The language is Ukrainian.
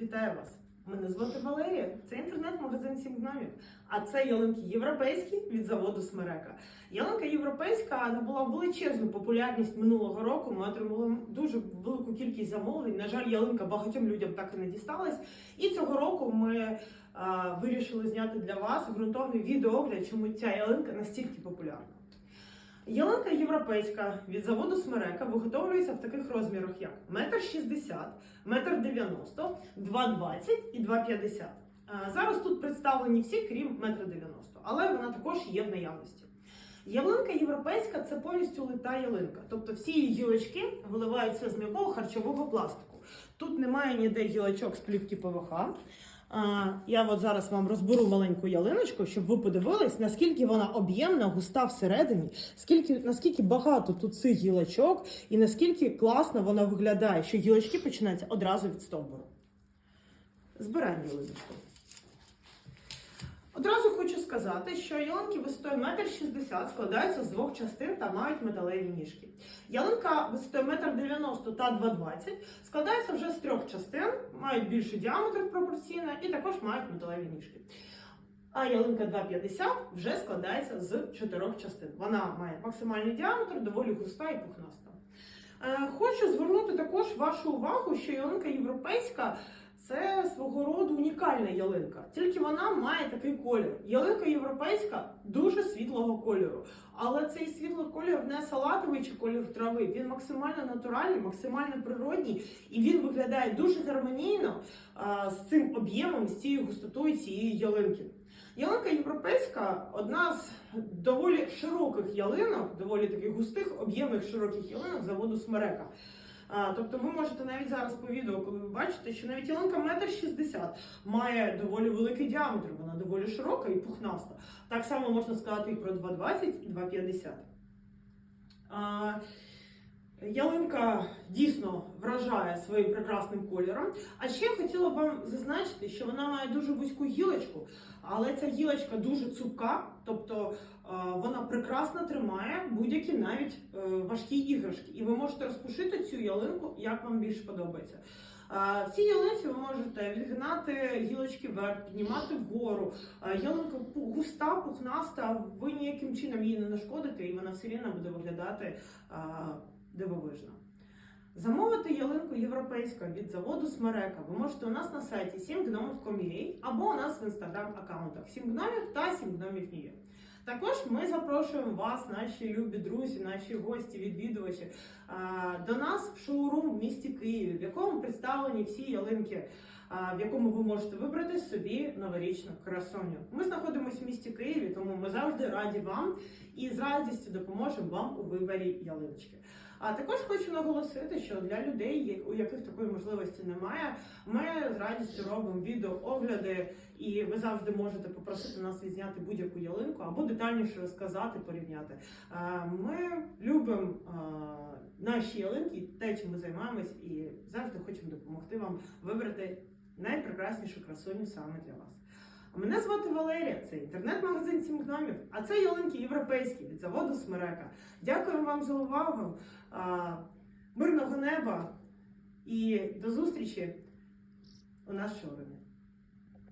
Вітаю вас! Мене звати Валерія. Це інтернет-магазин «Сім гномів. А це ялинки європейські від заводу Смерека. Ялинка європейська набула величезну популярність минулого року. Ми отримали дуже велику кількість замовлень. На жаль, ялинка багатьом людям так і не дісталась. І цього року ми а, вирішили зняти для вас ґрунтовний відеоогляд, чому ця ялинка настільки популярна. Ялинка європейська від заводу Смерека виготовлюється в таких розмірах, як 1,60 м, 1,90 м, 2,20 і 2,50. А, Зараз тут представлені всі, крім 1,90 м, але вона також є в наявності. Ялинка європейська це повністю лита ялинка, тобто всі її гілочки виливаються з м'якого харчового пластику. Тут немає ніде гілочок з плівки ПВХ. Я от зараз вам розберу маленьку ялиночку, щоб ви подивились, наскільки вона об'ємна, густа всередині, скільки, наскільки багато тут цих гілочок, і наскільки класно вона виглядає, що гілочки починаються одразу від стовбуру. Збираємо ялиночку. Одразу хочу сказати, що ялинки висотою 1,60 м складаються з двох частин та мають металеві ніжки. Ялинка висотою 1,90 м та 2,20 м складається вже з трьох частин, мають більший діаметр пропорційно і також мають металеві ніжки. А ялинка 2,50 вже складається з чотирьох частин. Вона має максимальний діаметр, доволі густа і пухнаста. Е, Хочу звернути також вашу увагу, що ялинка європейська це свого роду унікальна ялинка, тільки вона має такий колір. Ялинка європейська дуже світлого кольору, але цей світлий колір не салатовий чи колір трави. Він максимально натуральний, максимально природній, і він виглядає дуже гармонійно а, з цим об'ємом, з цією густотою цієї ялинки. Ялинка європейська одна з доволі широких ялинок, доволі таких густих, об'ємних широких ялинок заводу Смерека. Тобто ви можете навіть зараз по відео, коли ви бачите, що навіть ялинка 1,60 м має доволі великий діаметр, вона доволі широка і пухнаста. Так само можна сказати і про 2,20 і 2,50. Ялинка дійсно вражає своїм прекрасним кольором. А ще я хотіла б вам зазначити, що вона має дуже вузьку гілочку, але ця гілочка дуже цупка, тобто е, вона прекрасно тримає будь-які навіть е, важкі іграшки. І ви можете розпушити цю ялинку, як вам більше подобається. Е, В цій ялинці ви можете відгинати гілочки вверх, піднімати вгору. Ялинка густа, пухнаста, ви ніяким чином її не нашкодите, і вона все рівно буде виглядати дивовижно. Замовити ялинку європейську від заводу Смерека ви можете у нас на сайті 7gnomів.com.ua або у нас в інстаграм-аккаунтах 7 гномів та 7 гномів. Також ми запрошуємо вас, наші любі друзі, наші гості, відвідувачі, до нас в шоурум в місті Києві, в якому представлені всі ялинки, в якому ви можете вибрати собі новорічну красуню. Ми знаходимося в місті Києві, тому ми завжди раді вам і з радістю допоможемо вам у виборі ялиночки. А також хочу наголосити, що для людей, у яких такої можливості немає, ми з радістю робимо відеоогляди, і ви завжди можете попросити нас відзняти будь-яку ялинку або детальніше розказати, порівняти. Е, Ми любимо е, наші ялинки, те, чим ми займаємось, і завжди хочемо допомогти вам вибрати найпрекраснішу красуню саме для вас. Мене звати Валерія, це інтернет-магазин «Сім гномів, а це ялинки європейські від заводу Смерека. Дякую вам за увагу. Мирного неба і до зустрічі у нас шоурумі.